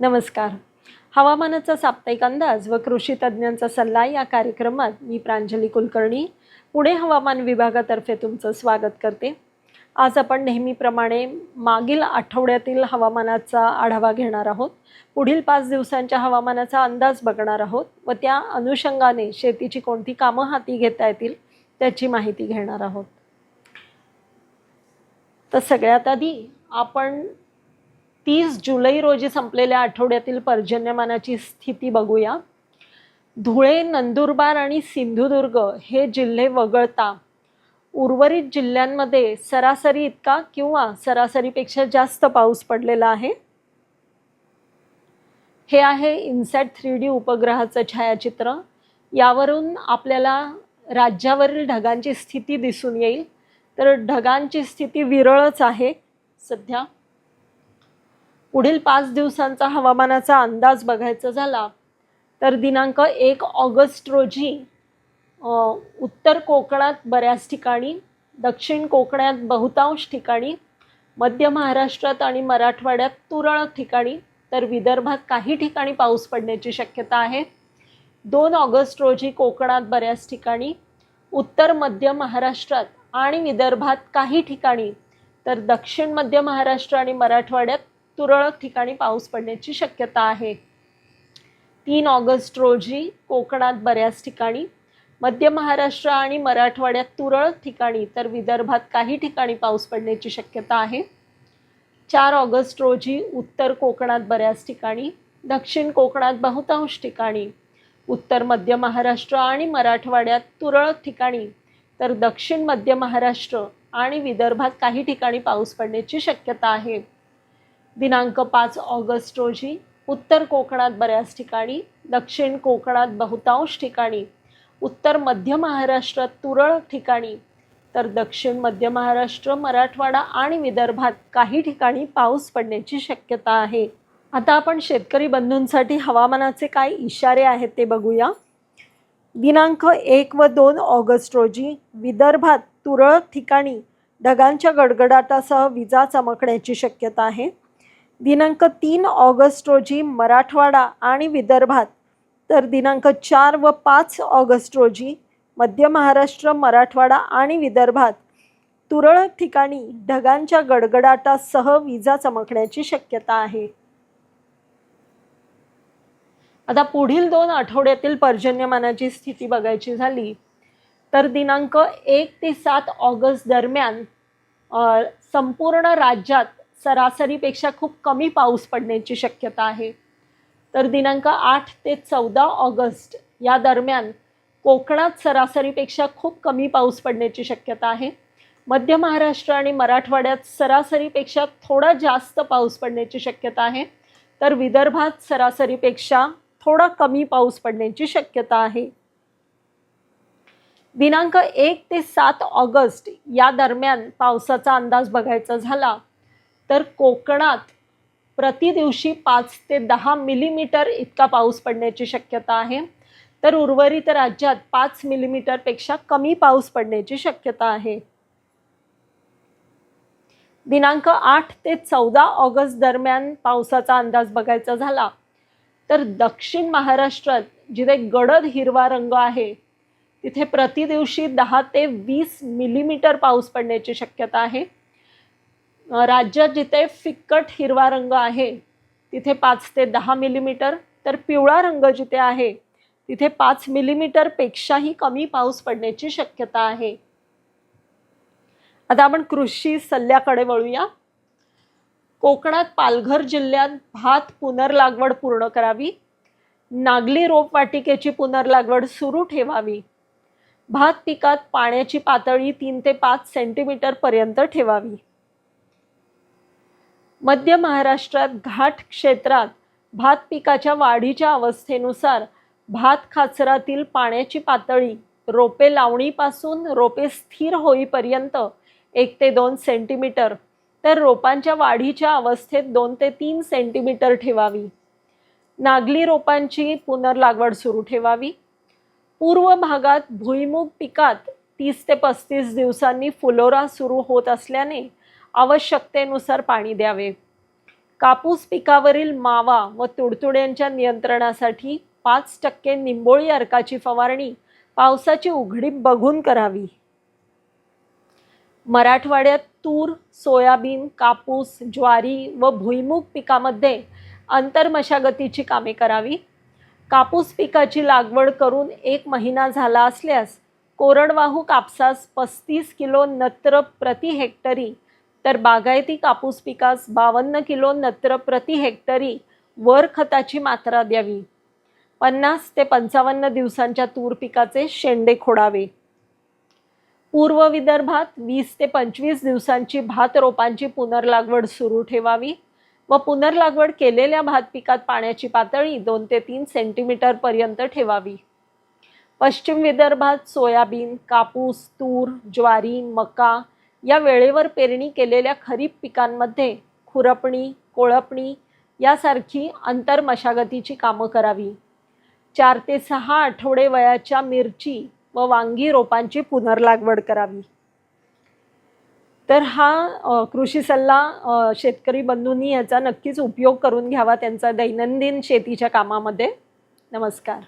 नमस्कार. हवामानाचा साप्ताहिक अंदाज व कृषी तज्ज्ञांचा सल्ला या कार्यक्रमात मी प्रांजली कुलकर्णी पुणे हवामान विभागातर्फे तुमचं स्वागत करते. आज आपण नेहमीप्रमाणे मागील आठवड्यातील हवामानाचा आढावा घेणार आहोत. पुढील पाच दिवसांच्या हवामानाचा अंदाज बघणार आहोत व त्या अनुषंगाने शेतीची कोणती कामं हाती घेता येतील त्याची माहिती घेणार आहोत. तर सगळ्यात आधी आपण तीस जुलै रोजी संपलेल्या आठवड्यातील पर्जन्यमानाची स्थिती बघूया. धुळे नंदुरबार आणि सिंधुदुर्ग हे जिल्हे वगळता उर्वरित जिल्ह्यांमध्ये सरासरी इतका किंवा सरासरीपेक्षा जास्त पाऊस पडलेला आहे. हे आहे इन्सॅट थ्री डी उपग्रहाचं छायाचित्र. यावरून आपल्याला राज्यावरील ढगांची स्थिती दिसून येईल. तर ढगांची स्थिती विरळच आहे. सध्या पुढील पाच दिवसांचा हवामानाचा अंदाज बघायचा झाला तर दिनांक एक ऑगस्ट रोजी उत्तर कोकणात बऱ्याच ठिकाणी दक्षिण कोकणात बहुतांश ठिकाणी मध्य महाराष्ट्रात आणि मराठवाड्यात तुरळक ठिकाणी तर विदर्भात काही ठिकाणी पाऊस पडण्याची शक्यता आहे. दोन ऑगस्ट रोजी कोकणात बऱ्याच ठिकाणी उत्तर मध्य महाराष्ट्रात आणि विदर्भात काही ठिकाणी तर दक्षिण मध्य महाराष्ट्र आणि मराठवाड्यात तुरळक ठिकाणी पाऊस पडण्याची शक्यता आहे. तीन ऑगस्ट रोजी कोकणात बऱ्याच ठिकाणी मध्य महाराष्ट्र आणि मराठवाड्यात तुरळक ठिकाणी तर विदर्भात काही ठिकाणी पाऊस पडण्याची शक्यता आहे. चार ऑगस्ट रोजी उत्तर कोकणात बऱ्याच ठिकाणी दक्षिण कोकणात बहुतांश ठिकाणी उत्तर मध्य महाराष्ट्र आणि मराठवाड्यात तुरळक ठिकाणी तर दक्षिण मध्य महाराष्ट्र आणि विदर्भात काही ठिकाणी पाऊस पडण्याची शक्यता आहे. दिनांक पाच ऑगस्ट रोजी उत्तर कोकणात बऱ्याच ठिकाणी दक्षिण कोकणात बहुतांश ठिकाणी उत्तर मध्य महाराष्ट्रात तुरळक ठिकाणी तर दक्षिण मध्य महाराष्ट्र मराठवाडा आणि विदर्भात काही ठिकाणी पाऊस पडण्याची शक्यता आहे. आता आपण शेतकरी बंधूंसाठी हवामानाचे काय इशारे आहेत ते बघूया. दिनांक एक व दोन ऑगस्ट रोजी विदर्भात तुरळक ठिकाणी ढगांच्या गडगडाटासह विजा चमकण्याची शक्यता आहे. दिनांक तीन ऑगस्ट रोजी मराठवाडा आणि विदर्भात तर दिनांक चार व पाच ऑगस्ट रोजी मध्य महाराष्ट्र मराठवाडा आणि विदर्भात तुरळक ठिकाणी ढगांच्या गडगडाटासह विजा चमकण्याची शक्यता आहे. आता पुढील दोन आठवड्यातील पर्जन्यमानाची स्थिती बघायची झाली तर दिनांक एक ते सात ऑगस्ट दरम्यान संपूर्ण राज्यात सरासरीपेक्षा खूप कमी पाऊस पडण्याची शक्यता आहे. तर दिनांक आठ ते चौदा ऑगस्ट या दरम्यान कोकणात सरासरीपेक्षा खूप कमी पाऊस पडण्याची शक्यता आहे. मध्य महाराष्ट्र आणि मराठवाड्यात सरासरीपेक्षा थोडा जास्त पाऊस पडण्याची शक्यता आहे. तर विदर्भात सरासरीपेक्षा थोडा कमी पाऊस पडण्याची शक्यता आहे. दिनांक एक ते सात ऑगस्ट या दरम्यान पावसाचा अंदाज बघायचा झाला तर कोकणात प्रति दिवशी पाच ते दहा मिलीमीटर इतका पाऊस पडण्याची शक्यता आहे. तर उर्वरित राज्यात पाच मिलीमीटरपेक्षा कमी पाऊस पडण्याची शक्यता आहे. दिनांक आठ ते चौदा ऑगस्ट दरम्यान पावसाचा अंदाज बघायचा झाला तर दक्षिण महाराष्ट्रात जिथे गडद हिरवा रंग आहे तिथे प्रति दिवशी दहा ते वीस मिलीमीटर पाऊस पडण्याची शक्यता आहे. राज्यात जिथे फिक्कट हिरवा रंग आहे तिथे पाच ते दहा मिलीमीटर तर पिवळा रंग जिथे आहे तिथे पाच मिलीमीटरपेक्षाही कमी पाऊस पडण्याची शक्यता आहे. आता आपण कृषी सल्ल्याकडे वळूया. कोकणात पालघर जिल्ह्यात भात पुनर्लागवड पूर्ण करावी. नागली रोपवाटिकेची पुनर्लागवड सुरू ठेवावी. भात पिकात पाण्याची पातळी तीन ते पाच सेंटीमीटरपर्यंत ठेवावी. मध्य महाराष्ट्रात घाट क्षेत्रात भात पिकाच्या वाढीच्या अवस्थेनुसार भात खाचरातील पाण्याची पातळी रोपे लावणीपासून रोपे स्थिर होईपर्यंत एक ते दोन सेंटीमीटर तर रोपांच्या वाढीच्या अवस्थेत दोन ते तीन सेंटीमीटर ठेवावी. नागली रोपांची पुनर्लागवड सुरू ठेवावी. पूर्व भागात भुईमुग पिकात तीस ते पस्तीस दिवसांनी फुलोरा सुरू होत असल्याने आवश्यकतेनुसार पाणी द्यावे. कापूस पिकावरील मावा व तुडतुड्यांच्या नियंत्रणासाठी पाच टक्के निंबोळी अर्काची फवारणी पावसाची उघडीप बघून करावी. मराठवाड्यात तूर सोयाबीन कापूस ज्वारी व भुईमूग पिकामध्ये आंतरमशागतीची कामे करावी. कापूस पिकाची लागवड करून एक महिना झाला असल्यास कोरडवाहू कापसास पस्तीस किलो नत्र प्रति हेक्टरी तर बागायती कापूस पिकास बावन्न किलो नत्र प्रति हेक्टरी वर खताची मात्रा द्यावी. पन्नास ते पंचावन्न दिवसांच्या तूर पिकाचे शेंडे खोडावे. पूर्व विदर्भात वीस ते पंचवीस दिवसांची भात रोपांची पुनर्लागवड सुरू ठेवावी व पुनर्लागवड केलेल्या भात पिकात पाण्याची पातळी दोन ते तीन सेंटीमीटर पर्यंत ठेवावी. पश्चिम विदर्भात सोयाबीन कापूस तूर ज्वारी मका या वेळेवर पेरणी केलेल्या खरीप पिकांमध्ये खुरपणी कोळपणी यासारखी आंतरमशागतीची कामं करावी. चार ते सहा आठवडे वयाच्या मिरची व वांगी रोपांची पुनर्लागवड करावी. तर हा कृषी सल्ला शेतकरी बंधूंनी याचा नक्कीच उपयोग करून घ्यावा त्यांचा दैनंदिन शेतीच्या कामामध्ये. नमस्कार.